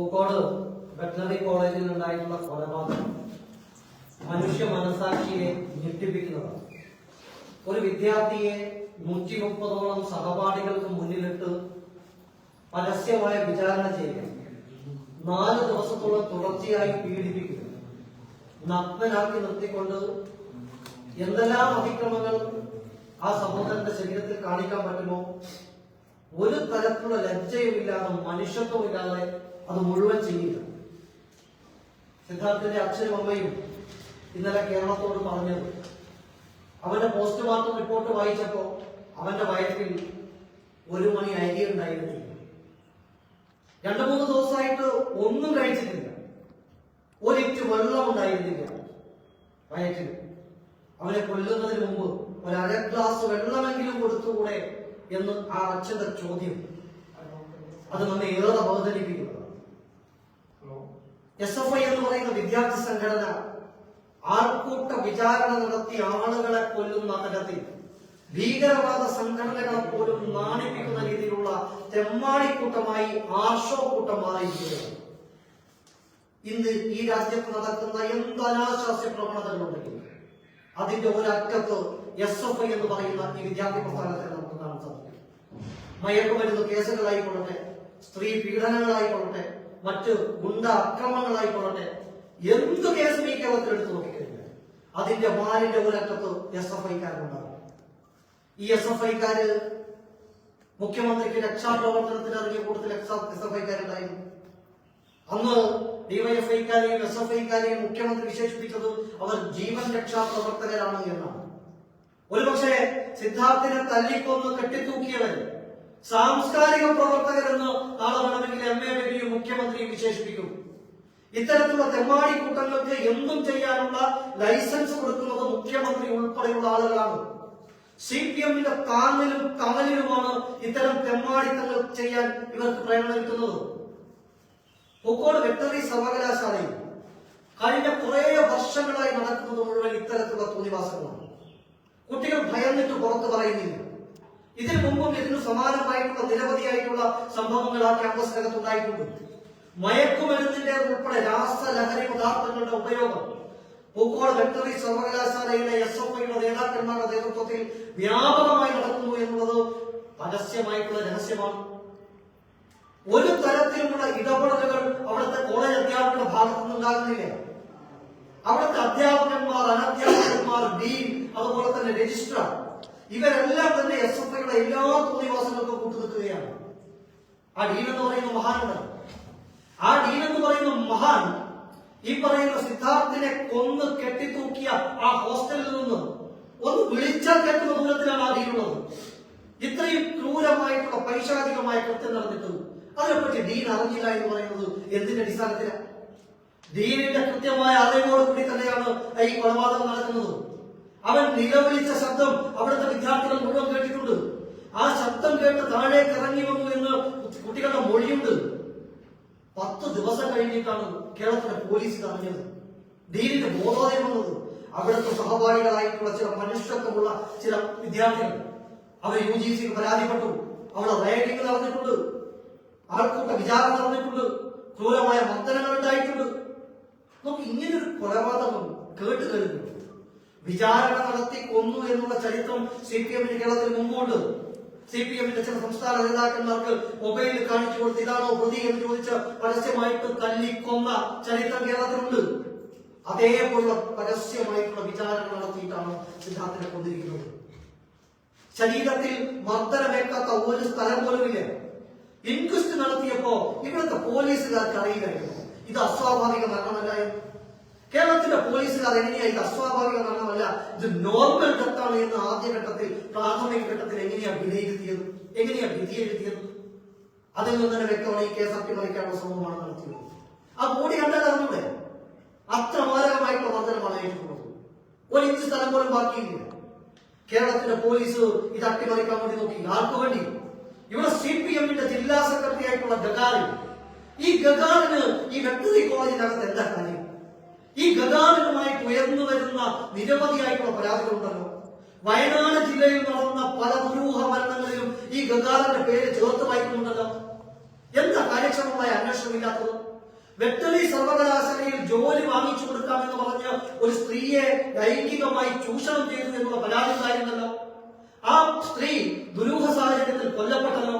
Pookode veterinary കോളേജിൽ ഉണ്ടായിട്ടുള്ള കൊലപാതകം മനുഷ്യ മനസാക്ഷിയെ ഞെട്ടിപ്പിക്കുന്നതാണ്. ഒരു വിദ്യാർത്ഥിയെ നൂറ്റി മുപ്പതോളം സഹപാഠികൾക്ക് മുന്നിലിട്ട് പരസ്യമായ വിചാരണ ചെയ്യുക. നാല് ദിവസത്തോളം തുടർച്ചയായി പീഡിപ്പിക്കുക. നഗ്നനാക്കി നിർത്തിക്കൊണ്ട് എന്തെല്ലാം അതിക്രമങ്ങൾ ആ സഹോദരന്റെ ശരീരത്തിൽ കാണിക്കാൻ പറ്റുമോ? ഒരു തരത്തിലുള്ള ലജ്ജയുമില്ലാതെ മനുഷ്യത്വമില്ലാതെ അത് മുഴുവൻ ചെയ്യുക സിദ്ധാർത്ഥിന്റെ അച്ഛനും അമ്മയും ഇന്നലെ കേരളത്തോട് പറഞ്ഞത്. അവന്റെ പോസ്റ്റ്മോർട്ടം റിപ്പോർട്ട് വായിച്ചപ്പോ അവന്റെ വയറ്റിൽ ഒരു മണി അരി ഉണ്ടായിരുന്നില്ല രണ്ടു മൂന്ന് ദിവസമായിട്ട് ഒന്നും കഴിച്ചിട്ടില്ല. ഒരിറ്റ് വെള്ളം ഉണ്ടായിരുന്നില്ല വയറ്റിൽ. അവനെ കൊല്ലുന്നതിന് മുമ്പ് ഒരു അര ഗ്ലാസ് വെള്ളമെങ്കിലും കൊടുത്തുകൂടെ എന്ന് ആ അച്ഛന്റെ ചോദ്യം. അത് നമ്മെ ഏറെ ബോധനിപ്പിക്കുന്നതാണ് എസ് എഫ് ഐ എന്ന് പറയുന്ന വിദ്യാർത്ഥി സംഘടന ആൾക്കൂട്ട വിചാരണ നടത്തി ആളുകളെ കൊല്ലുന്ന തരത്തിൽ ഭീകരവാദ സംഘടനകളെ പോലും നാണിപ്പിക്കുന്ന രീതിയിലുള്ള തെമ്മാടിക്കൂട്ടമായി ആർഷോ കൂട്ടം മാറിയിരിക്കുകയാണ്. ഇന്ന് ഈ രാജ്യത്ത് നടക്കുന്ന എന്ത് അനാശാസ്യ പ്രവണതകളുണ്ടെങ്കിലും അതിന്റെ ഒരറ്റത്ത് എസ് എഫ് ഐ എന്ന് പറയുന്ന ഈ വിദ്യാർത്ഥി പ്രസ്ഥാനത്തെ നമുക്ക് കാണാൻ സാധിക്കും. മയക്കുമരുന്ന് കേസുകളായിക്കൊള്ളട്ടെ സ്ത്രീ പീഡനങ്ങളായിക്കൊള്ളട്ടെ മറ്റ് ഗുണ്ട അക്രമങ്ങളായിക്കൊള്ളട്ടെ എന്ത് കേസും ഈ കേരളത്തിൽ എടുത്തു നോക്കിക്കഴിഞ്ഞാൽ അതിന്റെ വാലിന്റെ ഒരറ്റത്ത് എസ് എഫ് ഐക്കാരുണ്ടാകും ഈ എസ് എഫ് ഐക്കാര് മുഖ്യമന്ത്രിക്ക് രക്ഷാപ്രവർത്തനത്തിന് ഇറങ്ങിയ കൂടുതൽ എസ് എഫ് ഐക്കാരുണ്ടായിരുന്നു അന്ന് ഡിവൈഎഫ്ഐക്കാരെയും എസ് എഫ് ഐക്കാരെയും മുഖ്യമന്ത്രി വിശേഷിപ്പിച്ചത് അവർ ജീവൻ രക്ഷാ പ്രവർത്തകരാണ് എന്നാണ്. ഒരുപക്ഷെ സിദ്ധാർത്ഥിനെ തല്ലിക്കൊന്ന് കെട്ടിത്തൂക്കിയവർ സാംസ്കാരിക പ്രവർത്തകരെന്ന് നാളെ വേണമെങ്കിൽ എം. എ. ബിയും മുഖ്യമന്ത്രിയും വിശേഷിപ്പിക്കും ഇത്തരത്തിലുള്ള തെമ്മാടി കൂട്ടങ്ങൾക്ക് എന്തും ചെയ്യാനുള്ള ലൈസൻസ് കൊടുക്കുന്നത് മുഖ്യമന്ത്രി ഉൾപ്പെടെയുള്ള ആളുകളാണ്. സി പി എമ്മിന്റെ താങ്ങലും കമലിലുമാണ് ഇത്തരം തെമ്മാടിത്തങ്ങൾ ചെയ്യാൻ ഇവർക്ക് പ്രേരണ കിട്ടുന്നത്. പൂക്കോട് വെറ്ററി സർവകലാശാലയിൽ കഴിഞ്ഞ കുറേ വർഷങ്ങളായി നടക്കുന്നത് മുഴുവൻ ഇത്തരത്തിലുള്ള തോന്നിവാസങ്ങളാണ്. കുട്ടികൾ ഭയന്നിട്ട് പുറത്തു പറയുന്നില്ല. ഇതിനു മുമ്പും ഇതിന് സമാനമായിട്ടുള്ള നിരവധിയായിട്ടുള്ള സംഭവങ്ങൾ ആ ക്യാമ്പസിനകത്ത് ഉണ്ടായിട്ടുണ്ട് മയക്കുമരുന്നിന്റെ ഉൾപ്പെടെ രാസലഹരി പദാർത്ഥങ്ങളുടെ ഉപയോഗം. പൂക്കോട് വെറ്ററി സർവകലാശാലയിലെ എസ് എഫ് ഐയുടെ നേതാക്കന്മാരുടെ നേതൃത്വത്തിൽ വ്യാപകമായി നടക്കുന്നു എന്നുള്ളത് പരസ്യമായിട്ടുള്ള രഹസ്യമാണ്. ഒരു തരത്തിലുമുള്ള ഇടപെടലുകൾ അവിടുത്തെ കോളേജ് അധ്യാപകരുടെ ഭാഗത്തു നിന്നുണ്ടാകുന്നില്ല. അവിടുത്തെ അധ്യാപകന്മാർ അനധ്യാപകന്മാർ ഡീൻ അതുപോലെ തന്നെ രജിസ്ട്രാർ ഇവരെല്ലാം തന്നെ എസ് എഫ് ഐയുടെ എല്ലാ തോന്നിവാസങ്ങൾക്കും കൂട്ടുനിൽക്കുകയാണ്. ആ ഡീൻ എന്ന് പറയുന്ന മഹാനാണ്. ആ ഡീൻ എന്ന് പറയുന്ന മഹാൻ ഈ പറയുന്ന സിദ്ധാർത്ഥിനെ കൊന്ന് കെട്ടിത്തൂക്കിയ ആ ഹോസ്റ്റലിൽ നിന്ന് ഒന്ന് വിളിച്ചാൽ കേൾക്കുന്ന ദൂരത്തിലാണ് ആ ഡീനുള്ളത് ഇത്രയും ക്രൂരമായിട്ടുള്ള പൈശാചികമായ കൃത്യം നടന്നിട്ട് അതിനെപ്പറ്റി ഡീൻ അറിഞ്ഞില്ല എന്ന് പറയുന്നത് എന്തിന്റെ അടിസ്ഥാനത്തിലാണ് ദീനിന്റെ കൃത്യമായ അറിവോട് കൂടി തന്നെയാണ് ഈ കൊലപാതകം നടക്കുന്നത്. അവൻ നിലവിളിച്ച ശബ്ദം അവിടുത്തെ വിദ്യാർത്ഥികൾ മുഴുവൻ കേട്ടിട്ടുണ്ട്. ആ ശബ്ദം കേട്ട് താഴേക്ക് ഇറങ്ങി വന്നു എന്ന് കുട്ടികളുടെ മൊഴിയുണ്ട്. പത്ത് ദിവസം കഴിഞ്ഞിട്ടാണ് കേരളത്തിലെ പോലീസ് അറിഞ്ഞത്. ദീനിന്റെ ബോധോദയം വന്നത് അവിടുത്തെ സഹപാഠികളായിട്ടുള്ള ചില മനുഷ്യത്വമുള്ള ചില വിദ്യാർത്ഥികൾ. അവർ യു ജി സിക്ക് പരാതിപ്പെട്ടു. അവിടെ റേഡിംഗ് നടന്നിട്ടുണ്ട് ആൾക്കൂട്ട വിചാരണ നടന്നിട്ടുണ്ട് ക്രൂരമായ മർദ്ദനങ്ങൾ ഉണ്ടായിട്ടുണ്ട്. നമുക്ക് ഇങ്ങനൊരു കൊലപാതകം കേട്ട് കഴിഞ്ഞു. വിചാരണ നടത്തി കൊന്നു എന്നുള്ള ചരിത്രം സി പി എമ്മിന് കേരളത്തിൽ മുമ്പുണ്ട്. സി പി എമ്മിന്റെ ചില സംസ്ഥാന നേതാക്കന്മാർക്ക് മൊബൈലിൽ കാണിച്ചു കൊടുത്ത് ഇതാണോ പ്രതി എന്ന് ചോദിച്ച് പരസ്യമായിട്ട് തല്ലിക്കൊന്ന ചരിത്രം കേരളത്തിലുണ്ട്. അതേപോലുള്ള പരസ്യമായിട്ടുള്ള വിചാരണ നടത്തിയിട്ടാണ് സിദ്ധാർത്ഥിനെ കൊന്നിരിക്കുന്നത്. ശരീരത്തിൽ മർദ്ദനമേക്കാത്ത ഒരു സ്ഥലം പോലുമില്ല ഇൻക്വസ്റ്റ് നടത്തിയപ്പോ ഇവിടുത്തെ പോലീസുകാർക്ക് അറിയില്ലായിരുന്നു. ഇത് അസ്വാഭാവിക മരണമല്ല കേരളത്തിലെ പോലീസുകാർ എങ്ങനെയാ ഇത് അസ്വാഭാവികമാണെന്നല്ല ഇത് നോർമൽ ഡെത്താണ് എന്ന് ആദ്യഘട്ടത്തിൽ പ്രാഥമിക ഘട്ടത്തിൽ എങ്ങനെയാണ് വിലയിരുത്തിയത്? എങ്ങനെയാണ് വിധി എഴുതിയത് അതിൽ നിന്ന് തന്നെ വ്യക്തമാണ് ഈ കേസ് അട്ടിമറിക്കാനുള്ള ശ്രമമാണ് നടത്തിയത്. ആ ബോഡി കണ്ടാൽ അത്ര മാരകമായിട്ടുള്ള മർദ്ദനമാണ് ഏറ്റിട്ടുള്ളത് ഒരു ഇഞ്ച് സ്ഥലം പോലും ബാക്കിയില്ല. കേരളത്തിലെ പോലീസ് ഇത് അട്ടിമറിക്കാൻ വേണ്ടി നോക്കി. ആർക്കു വേണ്ടി? ഇവിടെ സി പി എമ്മിന്റെ ജില്ലാ സെക്രട്ടറി ആയിട്ടുള്ള ഗഗാറിൻ ഈ ഗഗാറിന് ഈ വ്യക്തി കോളേജിനകത്ത് എന്താ കാര്യം? ഈ ഗതാഗതമായിട്ട് ഉയർന്നു വരുന്ന നിരവധിയായിട്ടുള്ള പരാതികളുണ്ടല്ലോ. വയനാട് ജില്ലയിൽ നടന്ന പല ദുരൂഹ മരണങ്ങളിലും ഈ ഗതാഗതന്റെ പേര് ചേർത്ത് വായിക്കുന്നുണ്ടല്ലോ. എന്താ കാര്യക്ഷമമായ അന്വേഷണമില്ലാത്തത്? വെറ്ററി സർവകലാശാലയിൽ ജോലി വാങ്ങിച്ചു കൊടുക്കാമെന്ന് പറഞ്ഞ് ഒരു സ്ത്രീയെ ലൈംഗികമായി ചൂഷണം ചെയ്തു എന്നുള്ള പരാതി ഉണ്ടായിരുന്നല്ലോ. ആ സ്ത്രീ ദുരൂഹ സാഹചര്യത്തിൽ കൊല്ലപ്പെട്ടല്ലോ.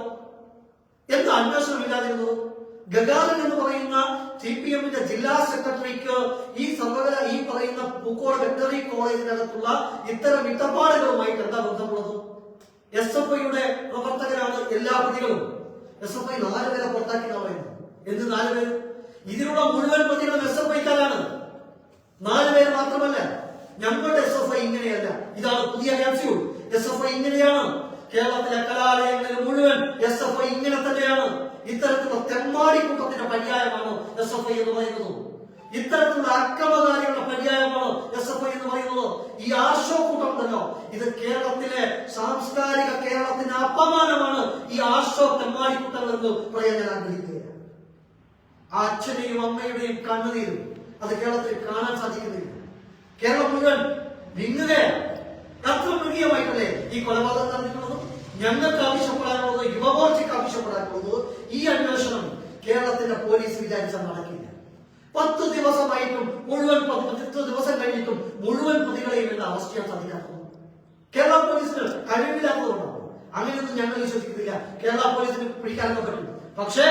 എന്താ അന്വേഷണമില്ലാതിരുന്നത്? ഗഗാറിൻ എന്ന് പറയുന്ന സി പി എമ്മിന്റെ ജില്ലാ സെക്രട്ടറിക്ക് ഈ സർവകല ഈ പറയുന്ന പൂക്കോട് വെറ്ററി കോളേജിനകത്തുള്ള ഇത്തരം ഇടപാടുകളുമായിട്ട് എന്താ ബന്ധമുള്ളത്? എസ് എഫ് ഐയുടെ പ്രവർത്തകരാണ് എല്ലാ പ്രതികളും. എസ് എഫ് ഐ നാല് പേരെ പുറത്താക്കി പറയുന്നത്. എന്ത് നാല് പേര്? ഇതിലുള്ള മുഴുവൻ പ്രതികളും എസ് എഫ് ഐക്കാരാണ്. നാല് പേര് മാത്രമല്ല ഞങ്ങളുടെ എസ് എഫ് ഐ ഇങ്ങനെയല്ല. ഇതാണ് പുതിയ ക്യാപ്സ്യൂൾ എസ് എഫ് ഐ ഇങ്ങനെയാണ്. കേരളത്തിലെ കലാലയങ്ങളിൽ മുഴുവൻ എസ് എഫ് ഐ ഇങ്ങനെ തന്നെയാണ്. ഇത്തരത്തിലുള്ള തെമ്മാടിക്കൂട്ടത്തിന്റെ പര്യായമാണ് എസ് എഫ് ഐ എന്ന് പറയുന്നത്? ഇത്തരത്തിലുള്ള അക്രമകാരികളുടെ പര്യായമാണ് എസ് എഫ് ഐ എന്ന് പറയുന്നത്? ഈ ആർഷോ കൂട്ടം ഉണ്ടല്ലോ ഇത് കേരളത്തിലെ സാംസ്കാരിക കേരളത്തിന്റെ അപമാനമാണ് ഈ ആർഷോ തെമ്മാടിക്കൂട്ടങ്ങൾ എന്ന് പറയാൻ ഞാൻ ആ അച്ഛനെയും അമ്മയുടെയും കണ്ണുനീരും അത് കേരളത്തിൽ കാണാൻ സാധിക്കുന്നില്ല. കേരളം മുഴുവൻ വിങ്ങുകയാണ്. അത്ര മൃഗീയമായിട്ടല്ലേ ഈ കൊലപാതകം നടന്നിട്ടുള്ളത്? ഞങ്ങൾക്ക് ആവശ്യപ്പെടാനുള്ളത് യുവമോർച്ചയ്ക്ക് ആവശ്യപ്പെടാനുള്ളത് ഈ അന്വേഷണം കേരളത്തിന്റെ പോലീസ് വിചാരിച്ചാൽ നടക്കില്ല. പത്ത് ദിവസമായിട്ടും മുഴുവൻ പത്ത് ദിവസം കഴിഞ്ഞിട്ടും മുഴുവൻ പ്രതികളെയും എന്ന് അവസ്ഥയാണ് സാധിക്കാത്തത്. കേരള പോലീസിന് കഴിവില്ലാത്തതുകൊണ്ടാണ് അങ്ങനെയൊന്നും ഞങ്ങൾ വിശ്വസിക്കുന്നില്ല. കേരള പോലീസിന് പിടിക്കാനൊക്കെ പറ്റും. പക്ഷേ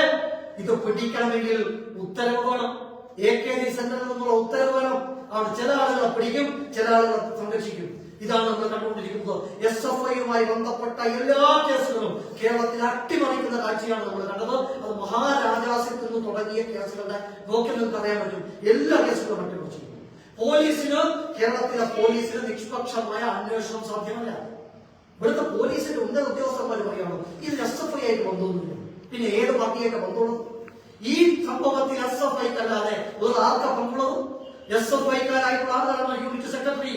ഇത് പിടിക്കണമെങ്കിൽ ഉത്തരവ് വേണം. എ കെ ജി സെന്ററിൽ നിന്നുള്ള ഉത്തരവ് വേണം. അവിടെ ചില ആളുകളെ പിടിക്കും ചില ആളുകളെ സംരക്ഷിക്കും. ഇതാണ് നമ്മൾ കണ്ടുകൊണ്ടിരിക്കുന്നത്. എസ് എഫ് ഐയുമായി ബന്ധപ്പെട്ട എല്ലാ കേസുകളും കേരളത്തിൽ അട്ടിമറിക്കുന്ന കാഴ്ചയാണ് നമ്മൾ കണ്ടത്. അത് മഹാരാജാസിൽ നിന്ന് തുടങ്ങിയ കേസുകളുടെ നോക്കി നിങ്ങൾക്ക് അറിയാൻ പറ്റും. എല്ലാ കേസുകളും അട്ടിമറിച്ചു. പോലീസിന് കേരളത്തിലെ പോലീസിന് നിഷ്പക്ഷമായ അന്വേഷണം സാധ്യമല്ല. ഇവിടുത്തെ പോലീസിന്റെ ഉന്നത ഉദ്യോഗസ്ഥന്മാർ പറയുകയാണ് ഇത് എസ് എഫ് ഐ ആയിട്ട് ബന്ധമൊന്നുമില്ല. പിന്നെ ഏത് പാർട്ടിയായിട്ട് ബന്ധമുള്ളത് ഈ സംഭവത്തിൽ എസ് എഫ് ഐക്കല്ലാതെ ഒരു ആർക്ക പങ്കുള്ളത്? എസ് എഫ് ഐക്കാരായിട്ടുള്ള ആരാണ് യൂണിറ്റ് സെക്രട്ടറി?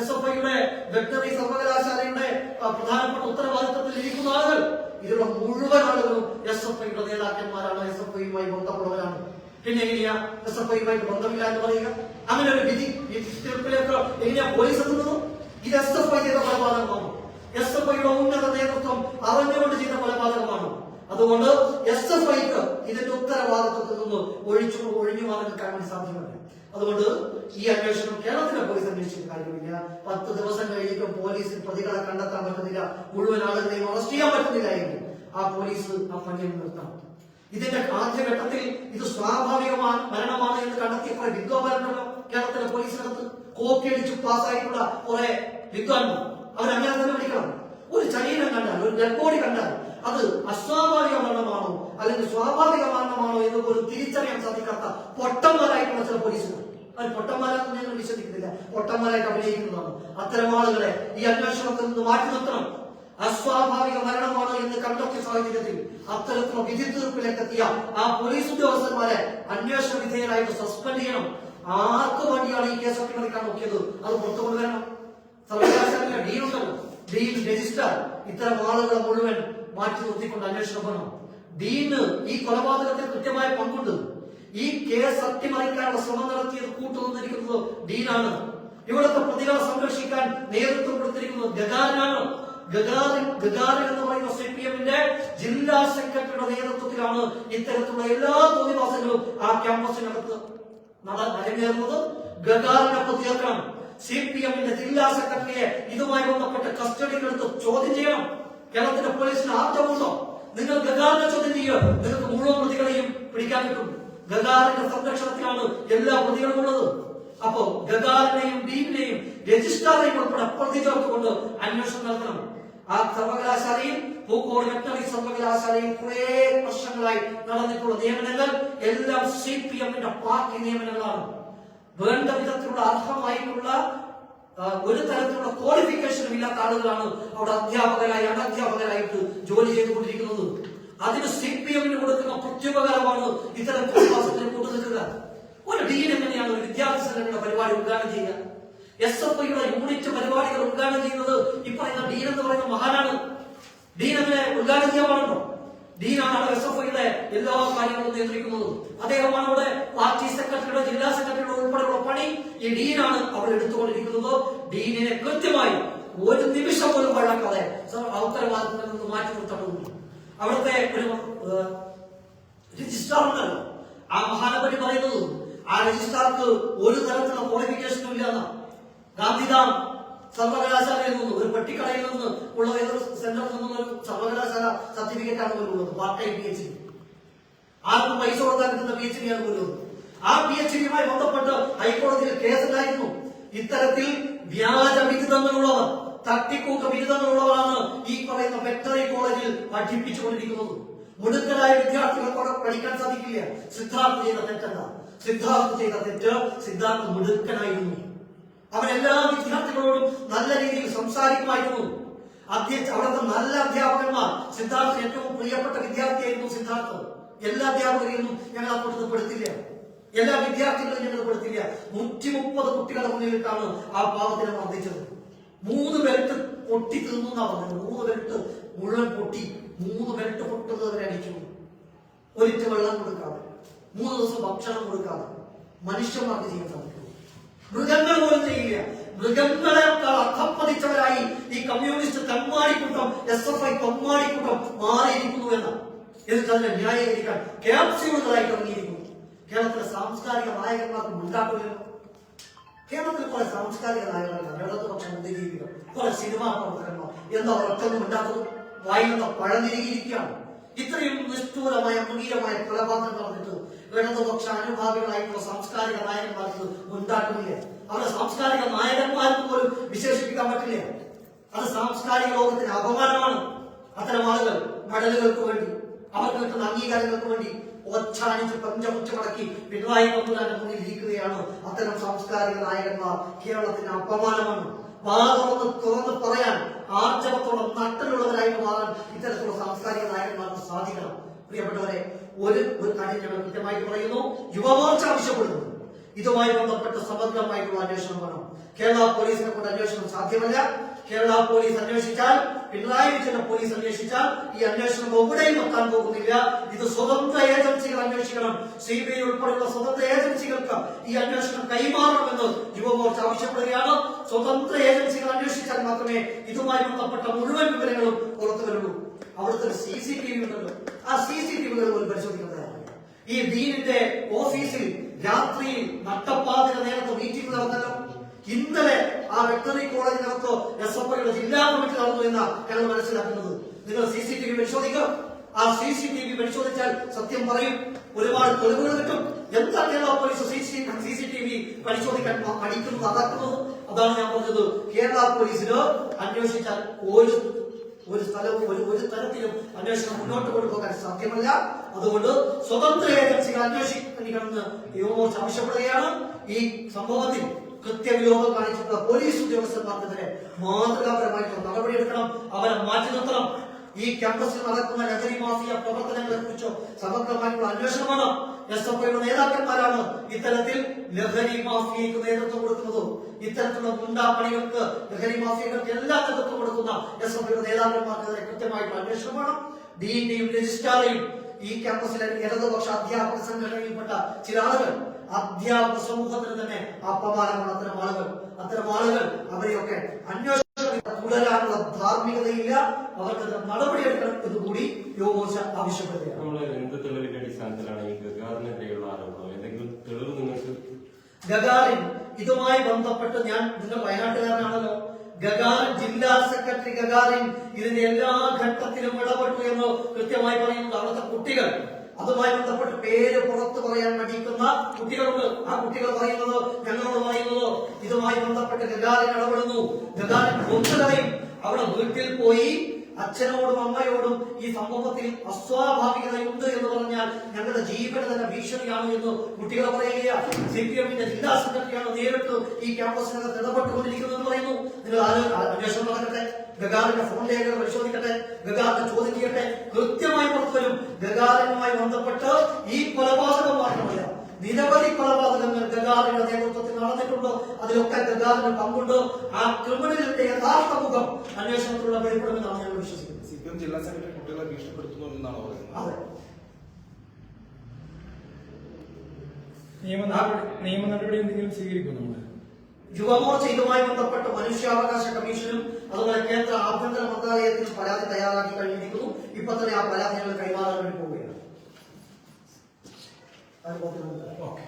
എസ് എഫ് ഐയുടെ വെറ്ററി സർവകലാശാലയുടെ പ്രധാനപ്പെട്ട ഉത്തരവാദിത്തത്തിൽ ഇരിക്കുന്ന ആളുകൾ. ഇതിലുള്ള മുഴുവൻ ആളുകളും എസ് എഫ് ഐയുടെ നേതാക്കന്മാരാണ് എസ് എഫ് ഐയുമായി ബന്ധമുള്ളവരാണ്. പിന്നെ എങ്ങനെയാ എസ് എഫ് ഐയുമായി ബന്ധമില്ല എന്ന് പറയുക? അങ്ങനെ ഒരു വിധി തീർപ്പിലേക്ക് എങ്ങനെയാ പോലീസ് എത്തുന്നത്? ഇത് എസ് എഫ് ഐ ചെയ്ത കൊലപാതകമാണ്. എസ് എഫ് ഐയുടെ ഉന്നത നേതൃത്വം അറിഞ്ഞുകൊണ്ട് ചെയ്ത കൊലപാതകമാണ്. അതുകൊണ്ട് എസ് എഫ് ഐക്ക് ഇതിന്റെ ഉത്തരവാദിത്വത്തിൽ നിന്ന് ഒഴിച്ചു ഒഴിഞ്ഞു മാറി നിൽക്കാൻ വേണ്ടി സാധ്യമല്ല അതുകൊണ്ട് ഈ അന്വേഷണം കേരളത്തിലെ പോലീസ് അന്വേഷിച്ചിട്ട് കാര്യമില്ല. പത്ത് ദിവസം കഴിഞ്ഞിട്ടും പോലീസിന് പ്രതികളെ കണ്ടെത്താൻ പറ്റുന്നില്ല. മുഴുവൻ ആളുകളെയും അറസ്റ്റ് ചെയ്യാൻ പറ്റുന്നില്ല എങ്കിൽ ആ പോലീസ് ആ പണിയിൽ നിർത്തണം ഇതിന്റെ ആദ്യഘട്ടത്തിൽ ഇത് സ്വാഭാവികമാണ് മരണമാണ് എന്ന് കണ്ടെത്തിയ കുറെ കേരളത്തിലെ പോലീസിനകത്ത്. കോപ്പിയടിച്ച് പാസ്സായിട്ടുള്ള കുറെ വിദ്വാൻമാർ അവരങ്ങനെ തന്നെ വിളിക്കണം. ഒരു ശരീരം കണ്ടാൽ ഒരു ഡെഡ് ബോഡി കണ്ടാൽ അത് അസ്വാഭാവിക മരണമാണോ അല്ലെങ്കിൽ സ്വാഭാവിക മരണമാണോ എന്ന് പോലും തിരിച്ചറിയാൻ സാധിക്കാത്ത ചില അവർ പൊട്ടന്മാരാണെന്ന് ഞങ്ങൾ വിശ്വസിക്കുന്നില്ല. പൊട്ടന്മാരായിട്ട് അഭിനയിക്കുന്നതാണ്. അത്തരം ആളുകളെ ഈ അന്വേഷണത്തിൽ നിന്ന് മാറ്റി നിർത്തണം. അസ്വാഭാവിക മരണമാണ് എന്ന് കണ്ടെത്തിയ സാഹചര്യത്തിൽ അത്തരത്തിലുള്ള വിധി തീർപ്പിലേക്കെത്തിയ ആ പോലീസ് ഉദ്യോഗസ്ഥന്മാരെ അന്വേഷണ വിധേയരായിട്ട് സസ്പെൻഡ് ചെയ്യണം. ആർക്ക് വേണ്ടിയാണ് ഈ കേസ് അട്ടിമറിക്കാൻ നോക്കിയത്? അത് പുറത്തു കൊണ്ടുവരണം. സർവകലാശാലയിലെ ഡീൻ ഉണ്ടല്ലോ. Dean register. ഇത്തരം ആളുകളെ മുഴുവൻ മാറ്റി നിർത്തിക്കൊണ്ട് അന്വേഷണം വേണം ഡീന് ഈ കൊലപാതകത്തിൽ കൃത്യമായ പങ്കുണ്ട്. ഈ കേസ് സത്യമായിക്കാനുള്ള ശ്രമം നടത്തിയത് കൂട്ടുനിന്നിരിക്കുന്നത് ഡീനാണ് ഇവിടുത്തെ പ്രതികളെ സംരക്ഷിക്കാൻ നേതൃത്വം കൊടുത്തിരിക്കുന്നത് ഗഗാറിനാണ് ഗഗാറിൻ എന്ന് പറയുന്ന സി പി എമ്മിന്റെ ജില്ലാ സെക്രട്ടറിയുടെ നേതൃത്വത്തിലാണ് ഇത്തരത്തിലുള്ള എല്ലാ തോന്നിവാസങ്ങളും ആ ക്യാമ്പസിനകത്ത് നട അരങ്ങേറുന്നത് ഗഗാറിനൊപ്പം തീർക്കണം. സി പി എമ്മിന്റെ ജില്ലാ സെക്രട്ടറിയെ ഇതുമായി ബന്ധപ്പെട്ട് കസ്റ്റഡിയിലെടുത്ത് ചോദ്യം ചെയ്യണം. കേരളത്തിന്റെ പോലീസിന് ആർജവുണ്ടോ നിങ്ങൾ ഗഗാറിനെ ചോദ്യം ചെയ്യുക നിങ്ങൾക്ക് മുഴുവൻ പ്രതികളെയും പിടിക്കാൻ കിട്ടും ഗഗാറിന്റെ സംരക്ഷണത്തിലാണ് എല്ലാ പ്രതികളും ഉള്ളത്. അപ്പോ ഗഗാറിനെയും ഡീമിനെയും രജിസ്ട്രാറെയും ഉൾപ്പെടെ പ്രതി ചേർത്തുകൊണ്ട് അന്വേഷണം നടത്തണം. ആ സർവകലാശാലയിൽ വെറ്ററി സർവകലാശാലയിൽ കുറെ വർഷങ്ങളായി നടന്നിട്ടുള്ള നിയമനങ്ങൾ എല്ലാം സി പി എമ്മിന്റെ പാർട്ടി നിയമനങ്ങളാണ്. വേണ്ട വിധത്തിലുള്ള അർഹമായിട്ടുള്ള ഒരു തരത്തിലുള്ള ക്വാളിഫിക്കേഷനും ഇല്ലാത്ത ആളുകളാണ് അവിടെ അധ്യാപകരായി അനധ്യാപകരായിട്ട് ജോലി ചെയ്തുകൊണ്ടിരിക്കുന്നത്. അതിന് സി പി എമ്മിന് കൊടുക്കുന്ന പ്രത്യുപകാരമാണ് ഇത്തരം വിശ്വാസത്തിന് കൂട്ടുനിൽക്കുക ഒരു ഡീൻ എങ്ങനെയാണ് ഒരു വിദ്യാർത്ഥി സംഘടനയുടെ പരിപാടി ഉദ്ഘാടനം ചെയ്യുക? എസ് എഫ് ഐയുടെ യൂണിറ്റ് പരിപാടികൾ ഉദ്ഘാടനം ചെയ്യുന്നത് ഈ പറയുന്ന ഡീൻ എന്ന് പറയുന്ന മഹാനാണ്. ഡീൻ അങ്ങനെ ഉദ്ഘാടനം ചെയ്യാൻ പാടുണ്ടോ ഡീനാണ് എസ് എഫ് ഐയുടെ എല്ലാ കാര്യങ്ങളും നിയന്ത്രിക്കുന്നത്. അദ്ദേഹമാണ് അവിടെ പാർട്ടി സെക്രട്ടറിയുടെ ജില്ലാ സെക്രട്ടറിയുടെ ഉൾപ്പെടെയുള്ള പണി ഈ ഡീനാണ് അവിടെ എടുത്തുകൊണ്ടിരിക്കുന്നത്. ഡീനിനെ കൃത്യമായി ഒരു നിമിഷം പോലും വഴക്കാതെ ഉത്തരവാദിത്തത്തിൽ നിന്ന് മാറ്റി നിർത്തേണ്ടതുണ്ട് അവിടുത്തെ ഒരു രജിസ്ട്രാർ ഉണ്ടല്ലോ ആ മഹാനപടി പറയുന്നത് ആ രജിസ്ട്രാർക്ക് ഒരു തരത്തിലുള്ള ക്വാളിഫിക്കേഷനും ഇല്ലാന്ന ഗാന്ധിധാം സർവകലാശാലയിൽ നിന്ന് ഒരു പെട്ടിക്കടയിൽ നിന്ന് ഉള്ള ഏതൊരു സെന്ററിൽ നിന്നും ഒരു സർവകലാശാല സർട്ടിഫിക്കറ്റ് ആണ് പോലും ഉള്ളത് part time P H D ആർക്കും പൈസ കൊടുക്കാൻ കിട്ടുന്ന പി എച്ച് ഡി ആണ് പോലും ആ പി എച്ച് ഡിയുമായി ബന്ധപ്പെട്ട് ഹൈക്കോടതിയിൽ കേസുണ്ടായിരുന്നു ഇത്തരത്തിൽ വ്യാജ തട്ടിക്കൂട്ട് ബിരുദമുള്ളവരാണ് ഈ പറയുന്ന വെറ്ററി കോളേജിൽ പഠിപ്പിച്ചുകൊണ്ടിരിക്കുന്നത്. മുടുക്കരായ വിദ്യാർത്ഥികൾക്കോടെ പഠിക്കാൻ സാധിക്കില്ല. സിദ്ധാർത്ഥ് ചെയ്ത തെറ്റല്ല. സിദ്ധാർത്ഥ ചെയ്ത തെറ്റ് സിദ്ധാർത്ഥ് മുടുക്കനായിരുന്നു. അവൻ എല്ലാ വിദ്യാർത്ഥികളോടും നല്ല രീതിയിൽ സംസാരിക്കുമായിരുന്നു. അധ്യക്ഷ അവിടുത്തെ നല്ല അധ്യാപകന്മാർ സിദ്ധാർത്ഥ് ഏറ്റവും പ്രിയപ്പെട്ട വിദ്യാർത്ഥിയായിരുന്നു സിദ്ധാർത്ഥ്. എല്ലാ അധ്യാപകരെയൊന്നും ഞങ്ങൾ ആ പെടുത്തില്ല. എല്ലാ വിദ്യാർത്ഥികളെയും ഞങ്ങൾ പെടുത്തില്ല. നൂറ്റി മുപ്പത് കുട്ടികളുടെ മുന്നിലിട്ടാണ് ആ പാവത്തിനെ വർദ്ധിച്ചത് മൂന്ന് പൊട്ടി തീർന്നു എന്നാ പറഞ്ഞത്? മൂന്ന് ബെൽറ്റ് മുഴുവൻ പൊട്ടി. മൂന്ന് ബെൽറ്റ് പൊട്ടുന്നത് വരെ അടിച്ചു. ഒരിറ്റ് വെള്ളം കൊടുക്കാതെ. മൂന്ന് ദിവസം ഭക്ഷണം കൊടുക്കാതെ. മനുഷ്യന്മാർക്ക് ചെയ്യാൻ സാധിക്കും. മൃഗങ്ങൾ പോലും ചെയ്യില്ല മൃഗങ്ങളെ അധപ്പതിച്ചവരായി ഈ കമ്മ്യൂണിസ്റ്റ് തമ്മാടിക്കൂട്ടം എസ് എഫ് ഐ തമ്മാടിക്കൂട്ടം മാറിയിരിക്കുന്നു എന്ന്. എന്നിട്ട് അതിനെ ന്യായീകരിക്കാൻ ക്യാപ്സ്യൂളുകളായി തുടങ്ങിയിരിക്കുന്നു. കേരളത്തിലെ സാംസ്കാരിക നായകന്മാർക്ക് ഉണ്ടാക്കില്ലല്ലോ കേരളത്തിൽ കുറെ സാംസ്കാരിക നായകന്മാർ ഇടതുപക്ഷ ജീവിതം. കുറെ സിനിമാ പ്രവർത്തകന്മാർ എന്താ ഒറ്റൊന്നും ഉണ്ടാക്കുന്നു. വായിലുള്ള പഴനിരിക്കുകയാണ് ഇത്രയും നിഷ്ഠൂരമായ മുനീരമായ കൊലപാതകം നടന്നിട്ട് ഇടതുപക്ഷ അനുഭാവികളായിട്ടുള്ള സാംസ്കാരിക നായകന്മാർക്ക് ഉണ്ടാക്കുന്നില്ല? അവരുടെ സാംസ്കാരിക നായകന്മാർക്ക് പോലും വിശേഷിപ്പിക്കാൻ പറ്റില്ല? അത് സാംസ്കാരിക ലോകത്തിന് അപമാനമാണ്. അത്തരം ആളുകൾ മെഡലുകൾക്ക് വേണ്ടി അവർക്ക് കിട്ടുന്ന അംഗീകാരങ്ങൾക്ക് വേണ്ടി ഒച്ചാനിച്ച് പഞ്ചമുച്ചമടക്കി പിണറായി പമ്പുരാന്റെ മുന്നിൽ ഇരിക്കുകയാണ് അത്തരം സാംസ്കാരിക നായകന്മാർ. കേരളത്തിന് അപമാനമാണ്. വാദമെന്ന് തുറന്ന് പറയാൻ ആർജവത്തോടെ നട്ടലുള്ളവരായിട്ട് മാറാൻ ഇത്തരത്തിലുള്ള സാംസ്കാരിക നായകന്മാർക്ക് സാധിക്കണം. പ്രിയപ്പെട്ടവരെ ഒരു ഒരു കാര്യം ഞങ്ങൾ കൃത്യമായിട്ട് പറയുന്നു. യുവമോർച്ച ആവശ്യപ്പെടുന്നു. ഇതുമായി ബന്ധപ്പെട്ട് സമഗ്രമായിട്ടുള്ള അന്വേഷണം വേണം. കേരള പോലീസിനെ കൊണ്ട് അന്വേഷണം സാധ്യമല്ല. കേരള പോലീസ് അന്വേഷിച്ചാൽ പിണറായി വിജയന്റെ പോലീസ് അന്വേഷിച്ചാൽ ഈ അന്വേഷണം എവിടെയും എത്താൻ പോകുന്നില്ല. ഇത് സ്വതന്ത്ര ഏജൻസികൾ അന്വേഷിക്കണം. സി ബി ഐ ഉൾപ്പെടെയുള്ള സ്വതന്ത്ര ഏജൻസികൾക്ക് ഈ അന്വേഷണം കൈമാറണമെന്ന് യുവമോർച്ച ആവശ്യപ്പെടുകയാണ്. സ്വതന്ത്ര ഏജൻസികൾ അന്വേഷിച്ചാൽ മാത്രമേ ഇതുമായി ബന്ധപ്പെട്ട മുഴുവൻ വിവരങ്ങളും പുറത്തു വരുള്ളൂ അവിടുത്തെ സി സി ടി വി ഉണ്ടല്ലോ. ആ സി സി ടി വികൾ പോലും പരിശോധിക്കുന്നതാണ് ഈ ഡീനിന്റെ ഓഫീസിൽ രാത്രിയിൽ നട്ടപ്പാതിര നേരത്തെ മീറ്റിംഗ് നടന്നല്ലോ. ഇന്നലെ ആ വെറ്ററി കോളേജിനകത്ത് എസ് എഫ് ഐയുടെ ജില്ലാ കമ്മിറ്റി നടന്നു എന്ന ഞങ്ങൾ മനസ്സിലാക്കുന്നത്. നിങ്ങൾ സി സി ടി വി പരിശോധിക്കുക ആ സി സി ടി വി പരിശോധിച്ചാൽ സത്യം പറയും. ഒരുപാട് തെളിവുകൾ കിട്ടും. എന്താ Kerala police C C T V പരിശോധിക്കാൻ പഠിക്കുന്നത് അതാക്കുന്നത് അതാണ് ഞാൻ പറഞ്ഞത്. കേരള പോലീസിന് അന്വേഷിച്ചാൽ ഒരു ഒരു സ്ഥലവും ഒരു ഒരു തരത്തിലും അന്വേഷണം മുന്നോട്ട് കൊണ്ടുപോകാൻ സാധ്യമല്ല. അതുകൊണ്ട് സ്വതന്ത്ര ഏജൻസികൾ അന്വേഷിക്കണമെന്ന് യുവമോർച്ച ആവശ്യപ്പെടുകയാണ്. ഈ സംഭവത്തിൽ കൃത്യവിലോപം കാണിച്ചിട്ടുള്ള പോലീസ് ഉദ്യോഗസ്ഥന്മാർക്കെതിരെ മാതൃകാപരമായിട്ടുള്ള നടപടിയെടുക്കണം അവരെ മാറ്റി നിർത്തണം. ഈ ക്യാമ്പസിൽ നടക്കുന്ന ലഹരി മാഫിയ പ്രവർത്തനങ്ങളെ കുറിച്ചോ സമഗ്രമായിട്ടുള്ള അന്വേഷണം എസ് എഫ് ഐയുടെ നേതാക്കന്മാരാണ് ഇത്തരത്തിൽ ലഹരി മാഫിയക്ക് നേതൃത്വം കൊടുക്കുന്നത് ഇത്തരത്തിലുള്ള ഗുണ്ടാപ്പണികൾക്ക് ലഹരി മാഫിയകൾക്ക് എല്ലാ നേതൃത്വം കൊടുക്കുന്ന എസ് എഫ് ഐയുടെ നേതാക്കന്മാർക്കെതിരെ കൃത്യമായിട്ടുള്ള അന്വേഷണം വേണം ഡീന്റെയും രജിസ്ട്രാറെയും ഈ ക്യാമ്പസിലെ ഇടതുപക്ഷ അധ്യാപക സംഘടനയിൽപ്പെട്ട ചില ആളുകൾ അധ്യാപക സമൂഹത്തിന് തന്നെ അപമാനമാണ് അത്തരം ആളുകൾ. അത്തരം ആളുകൾ അവരെയൊക്കെ അന്വേഷണം തുടരാനുള്ള ധാർമ്മികതയില്ല. അവർക്കെതിരെ നടപടിയെടുക്കണം എന്ന് കൂടി ആവശ്യപ്പെടുകയാണ്. അടിസ്ഥാനത്തിലാണ് ഈ ഗഗാറിനെതിരെയുള്ള ആരോപണം എന്തെങ്കിലും തെളിവ് നിങ്ങൾക്ക് ഗഗാറിൻ ഇതുമായി ബന്ധപ്പെട്ട് ഞാൻ നിങ്ങൾ വയനാട്ടുകാരനാണല്ലോ. ഗഗാറിൻ ജില്ലാ സെക്രട്ടറി ഗഗാറിൻ ഇതിന്റെ എല്ലാ ഘട്ടത്തിലും ഇടപെട്ടു എന്ന് കൃത്യമായി പറയുന്നത് അവിടുത്തെ കുട്ടികൾ. അതുമായി ബന്ധപ്പെട്ട് പേര് പുറത്തു പറയാൻ മടിക്കുന്ന കുട്ടികളുണ്ട്. ആ കുട്ടികൾ പറയുന്നതോ ഞങ്ങളോട് പറയുന്നതോ ഇതുമായി ബന്ധപ്പെട്ട് ഗഗാറിൻ ഇടപെടുന്നു. ഗഗാറിൻ ഒന്നുകളെയും അവിടെ വീട്ടിൽ പോയി അച്ഛനോടും അമ്മയോടും ഈ സമൂഹത്തിൽ അസ്വാഭാവികതയുണ്ട് എന്ന് പറഞ്ഞാൽ ഞങ്ങളുടെ ജീവന് തന്നെ ഭീഷണിയാണ് എന്ന് കുട്ടികൾ പറയുകയാണ് സി പി എമ്മിന്റെ ജില്ലാ സെക്രട്ടറിയാണ് നേരിട്ട് ഈ ക്യാമ്പസിനകത്ത് ഇടപെട്ടുകൊണ്ടിരിക്കുന്നത് എന്ന് പറയുന്നു. നിങ്ങൾ അന്വേഷണം നടക്കട്ടെ. ഗഗാറിന്റെ ഫോൺ രേഖകൾ പരിശോധിക്കട്ടെ. ഗഗാറിനെ ചോദ്യം ചെയ്യട്ടെ. കൃത്യമായി പുറത്തുവരും. ഗഗാറിനുമായി ബന്ധപ്പെട്ട് ഈ കൊലപാതകം മാത്രമല്ല നിരവധി കൊലപാതകങ്ങൾ ഗഗാറിന്റെ നേതൃത്വത്തിൽ നടന്നിട്ടുണ്ട്? അതിലൊക്കെ ഗഗാറിന് പങ്കുണ്ട്? ആ ക്രിമിനലിന്റെ യഥാർത്ഥ മുഖം അന്വേഷണത്തിലൂടെ വെളിപ്പെടുമെന്നാണ് ഞങ്ങൾ വിശ്വസിക്കുന്നത്. സിപിഎം ജില്ലാ സെക്രട്ടറി കുട്ടികളെ ഭീഷണിപ്പെടുത്തുന്നു എന്നാണ് പറയുന്നത്? അതെ. നിയമ നടപടി നിയമ നടപടി എന്തെങ്കിലും സ്വീകരിക്കും യുവമോർച്ച ഇതുമായി ബന്ധപ്പെട്ട് മനുഷ്യാവകാശ കമ്മീഷനും അതുപോലെ കേന്ദ്ര ആഭ്യന്തര മന്ത്രാലയത്തിനും പരാതി തയ്യാറാക്കി കഴിഞ്ഞിരിക്കുന്നു. ഇപ്പൊ തന്നെ ആ പരാതികൾ കൈമാറാൻ വേണ്ടി മിനിറ്റ് ഓക്കെ.